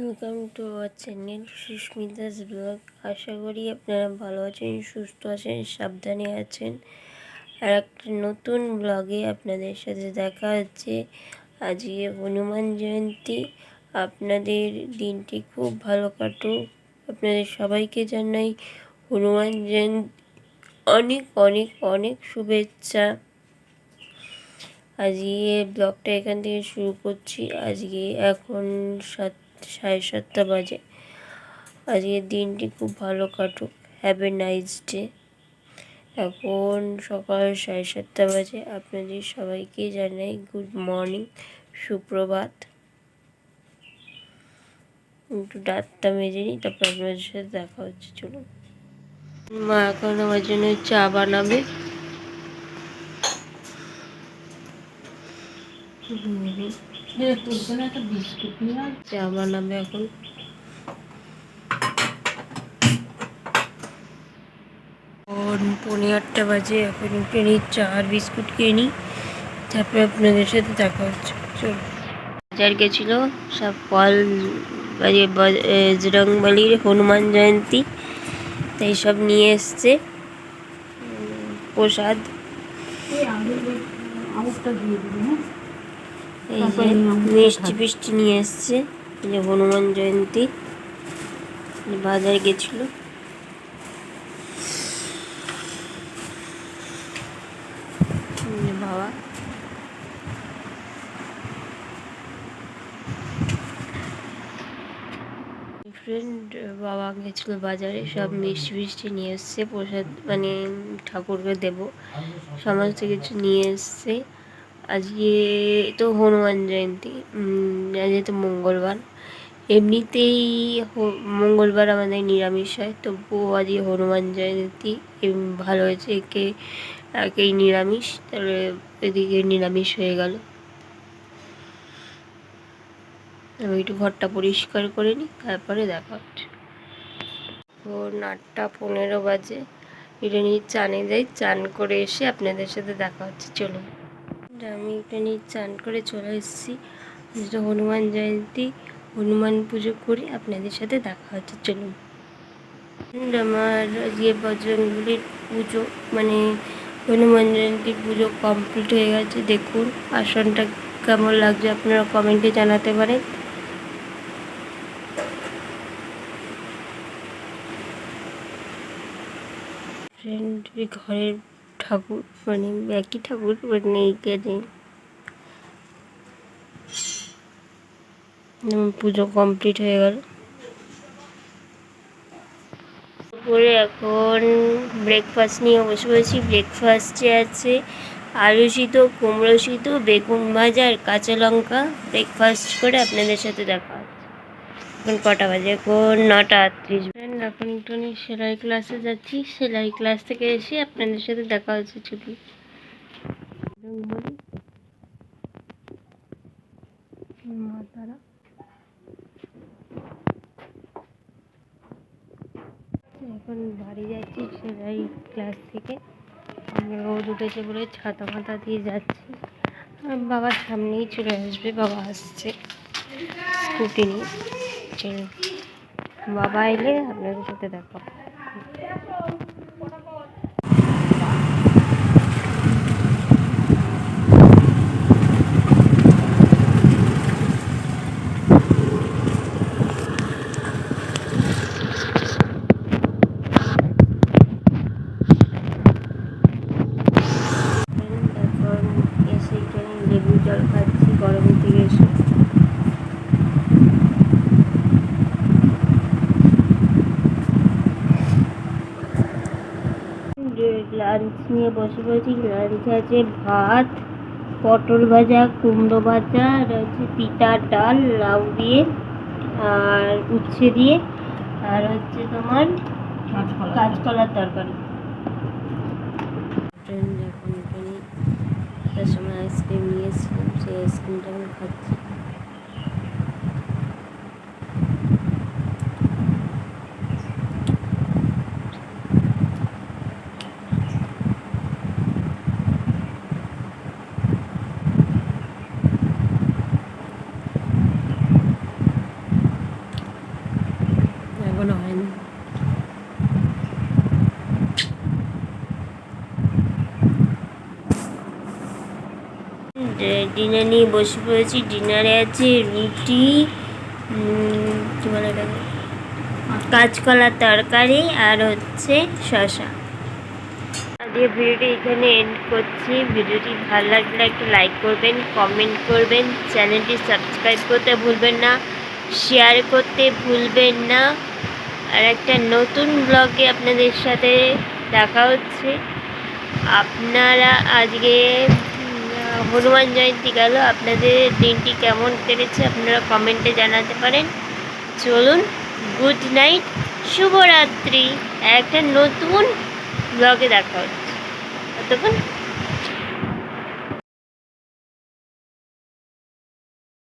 Welcome to our channel Susmita's blog আশা করি আপনারা ভালো আছেন, সুস্থ আছেন, সাবধানে আছেন। আর একটা নতুন ব্লগে আপনাদের সাথে দেখা হচ্ছে। আজকে হনুমান জয়ন্তী। আপনাদের দিনটি খুব ভালো কাটুক। আপনাদের সবাইকে জানাই হনুমান জয়ন্তী। অনেক অনেক অনেক শুভেচ্ছা। আজকে ব্লগটা এখান থেকে শুরু করছি। আজকে এখন সাত সাড়ে সাতটা বাজে। আজকের দিনটি খুব ভালো কাটুক। হ্যাভ এ নাইস ডে এখন সকাল সাড়ে সাতটা বাজে। আপনাদের সবাইকে জানাই গুড মর্নিং সুপ্রভাত। একটু ডাক্তার মেজে নিই, তারপর আপনাদের সাথে দেখা হচ্ছে। চলুন। মা এখন আমার জন্য চা বানাবে। চা বানাবে এখন? পনেরো আটটা বাজে এখন নিই চা আর বিস্কুট খেয়ে নিই। তারপরে আপনাদের সাথে দেখা হচ্ছে। চল। বাজার গেছিল সব ফল বাজে বজরংবলির হনুমান জয়ন্তী তাই সব নিয়ে এসছে। প্রসাদ। এই যে মিষ্টি ফিষ্টি নিয়ে এসছে। যে হনুমান জয়ন্তী। বাজার গেছিল। বাবা। ফ্রেন্ড বাবা গেছিল বাজারে। সব মিষ্টি ফিষ্টি নিয়ে এসছে। প্রসাদ মানে ঠাকুরকে দেব। সমস্ত কিছু নিয়ে এসছে। আজকে তো হনুমান জয়ন্তী আজকে তো মঙ্গলবার, এমনিতেই মঙ্গলবার আমাদের নিরামিষ হয়, তবুও আজকে হনুমান জয়ন্তী ভালো হয়েছে, একে, একেই নিরামিষ, তাহলে এদিকে নিরামিষ হয়ে গেল। আমি একটু ঘরটা পরিষ্কার করে নিই, তারপরে দেখা হচ্ছে। ভোর আটটা পনেরো বাজে এটা নিয়ে চানে যাই, চান করে এসে আপনাদের সাথে দেখা হচ্ছে, চলুন। আমি এটা নিয়ে চান করে চলে এসেছি। যেটা হনুমান জয়ন্তী, হনুমান পুজো করি, আপনাদের সাথে দেখা হচ্ছে, চলুন। আমার যে বজরঙ্গলির পুজো মানে হনুমান জয়ন্তীর পুজো কমপ্লিট হয়ে গেছে, দেখুন, আসনটা কেমন লাগছে আপনারা কমেন্টে জানাতে পারেন। ফ্রেন্ড ঘরের ঠাকুর মানে একই ঠাকুর মানে এইখানে পুজো কমপ্লিট হয়ে গেল। করে এখন ব্রেকফাস্ট নিয়ে বসে বসেছি ব্রেকফাস্টে আছে আলু সিদ্ধ, কুমড়ো সিদ্ধ, বেগুন ভাজা আর কাঁচা লঙ্কা। ব্রেকফাস্ট করে আপনাদের সাথে দেখা এখন কটা বাজে? এখন নটা আটত্রিশ। এখন একটু সেলাই ক্লাসে যাচ্ছি। সেলাই ক্লাস থেকে এসে আপনাদের সাথে দেখা হচ্ছে ছুটি এখন বাড়ি যাচ্ছি সেলাই ক্লাস থেকে। রোদ উঠেছে বলে ছাতা মাথা দিয়ে যাচ্ছি। বাবার সামনেই চলে আসবে, বাবা আসছে। স্কুটি নিয়ে। বাবা এলে আপনাদের সাথে দেখা লাঞ্চ নিয়ে বসে পড়েছি। লাঞ্চ আছে ভাত পটল ভাজা কুমড়ো ভাজা আর হচ্ছে পিতা ডাল লাউ দিয়ে আর উচ্ছে দিয়ে আর হচ্ছে তোমার কাঁচকলার তরকারি। সময় আইসক্রিম নিয়েছিলাম সেই আইসক্রিমটা আমি খাচ্ছি। ডিনার নিয়ে বসে পড়েছি। ডিনারে আছে রুটি কি বলে কাঁচকলার তরকারি আর হচ্ছে শসা। আজকে ভিডিওটি এখানে এন্ড করছি। ভিডিওটি ভালো লাগলে একটু লাইক করবেন কমেন্ট করবেন, চ্যানেলটি সাবস্ক্রাইব করতে ভুলবেন না শেয়ার করতে ভুলবেন না। আর একটা নতুন ব্লগে আপনাদের সাথে দেখা হচ্ছে। আপনারা আজকে হনুমান জয়ন্তী গেল। আপনাদের দিনটি কেমন কেটেছে আপনারা কমেন্টে জানাতে পারেন। চলুন গুড নাইট শুভরাত্রি। একটা নতুন ব্লগে দেখা হচ্ছে। ততক্ষণ